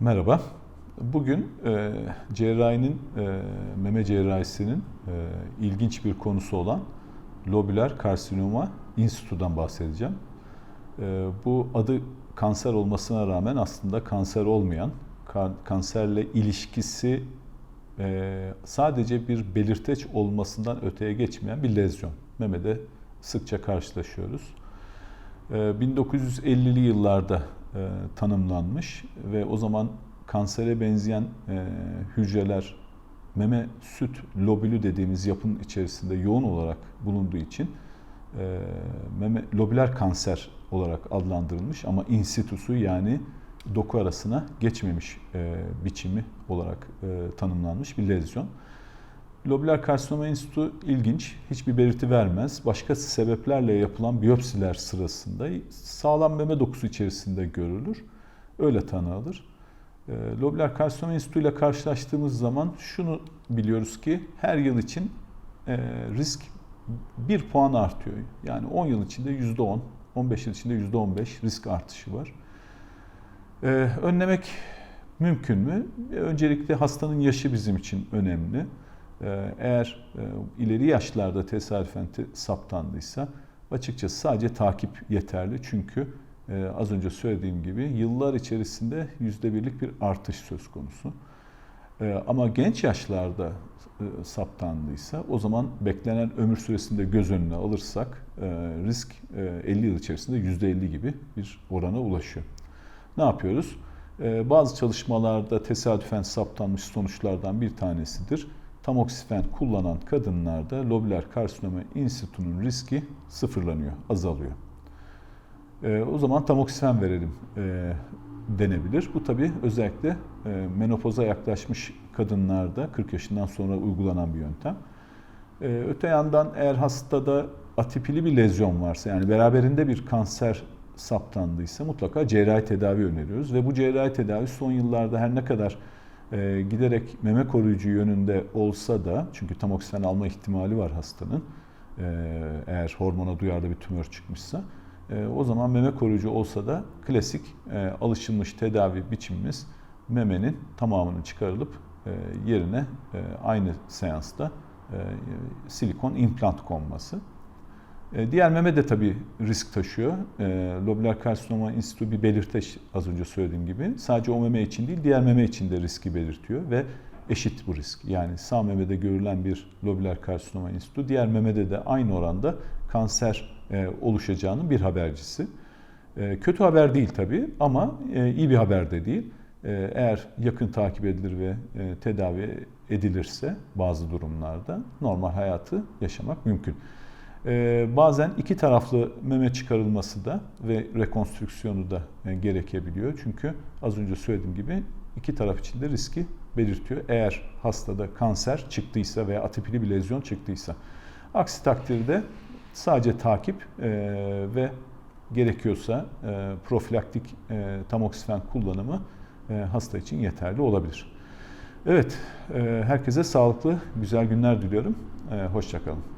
Merhaba. Bugün e, cerrahinin, e, meme cerrahisinin e, ilginç bir konusu olan lobüler karsinoma institüden bahsedeceğim. E, bu adı kanser olmasına rağmen aslında kanser olmayan, kan- kanserle ilişkisi e, sadece bir belirteç olmasından öteye geçmeyen bir lezyon. Memede sıkça karşılaşıyoruz. E, 1950'li yıllarda e, tanımlanmış ve o zaman kansere benzeyen e, hücreler meme süt lobülü dediğimiz yapının içerisinde yoğun olarak bulunduğu için e, meme lobüler kanser olarak adlandırılmış ama in situsu yani doku arasına geçmemiş e, biçimi olarak e, tanımlanmış bir lezyon. Lobüler karsinoma enstitüsü ilginç, hiçbir belirti vermez. Başka sebeplerle yapılan biyopsiler sırasında sağlam meme dokusu içerisinde görülür. Öyle tanı alır. E, Lobüler karsinoma enstitüsü ile karşılaştığımız zaman şunu biliyoruz ki her yıl için e, risk bir puan artıyor. Yani 10 yıl içinde %10, 15 yıl içinde %15 risk artışı var. E, önlemek mümkün mü? Öncelikle hastanın yaşı bizim için önemli. Ee, Eğer e, ileri yaşlarda tesadüfen te- saptandıysa açıkçası sadece takip yeterli. Çünkü e, az önce söylediğim gibi yıllar içerisinde yüzde birlik bir artış söz konusu. E, Ama genç yaşlarda e, saptandıysa o zaman beklenen ömür süresinde göz önüne alırsak e, risk e, 50 yıl içerisinde yüzde 50 gibi bir orana ulaşıyor. Ne yapıyoruz? Bazı çalışmalarda tesadüfen saptanmış sonuçlardan bir tanesidir tamoksifen kullanan kadınlarda lobüler karsinoma insitunun riski sıfırlanıyor, azalıyor. E, o zaman tamoksifen verelim e, denebilir. Bu tabi özellikle e, menopoza yaklaşmış kadınlarda 40 yaşından sonra uygulanan bir yöntem. E, öte yandan eğer hastada atipili bir lezyon varsa yani beraberinde bir kanser saptandıysa mutlaka cerrahi tedavi öneriyoruz ve bu cerrahi tedavi son yıllarda her ne kadar e, giderek meme koruyucu yönünde olsa da çünkü tamoksifen alma ihtimali var hastanın e, eğer hormona duyarlı bir tümör çıkmışsa e, o zaman meme koruyucu olsa da klasik e, alışılmış tedavi biçimimiz memenin tamamının çıkarılıp e, yerine e, aynı seansta e, silikon implant konması. E, Diğer meme de tabii risk taşıyor. E, Lobüler karsinoma institü bir belirteç az önce söylediğim gibi. Sadece o meme için değil diğer meme için de riski belirtiyor ve eşit bu risk. Yani sağ memede görülen bir lobüler karsinoma institü diğer memede de aynı oranda kanser e, oluşacağının bir habercisi. Kötü haber değil tabii ama iyi bir haber de değil. Eğer yakın takip edilir ve tedavi edilirse bazı durumlarda normal hayatı yaşamak mümkün. Ee, bazen iki taraflı meme çıkarılması da ve rekonstrüksiyonu da e, gerekebiliyor. Çünkü az önce söylediğim gibi iki taraf için de riski belirtiyor. Eğer hastada kanser çıktıysa veya atipili bir lezyon çıktıysa. Aksi takdirde sadece takip e, ve gerekiyorsa e, profilaktik tamoksifen kullanımı hasta için yeterli olabilir. Evet, herkese sağlıklı, güzel günler diliyorum. Hoşçakalın.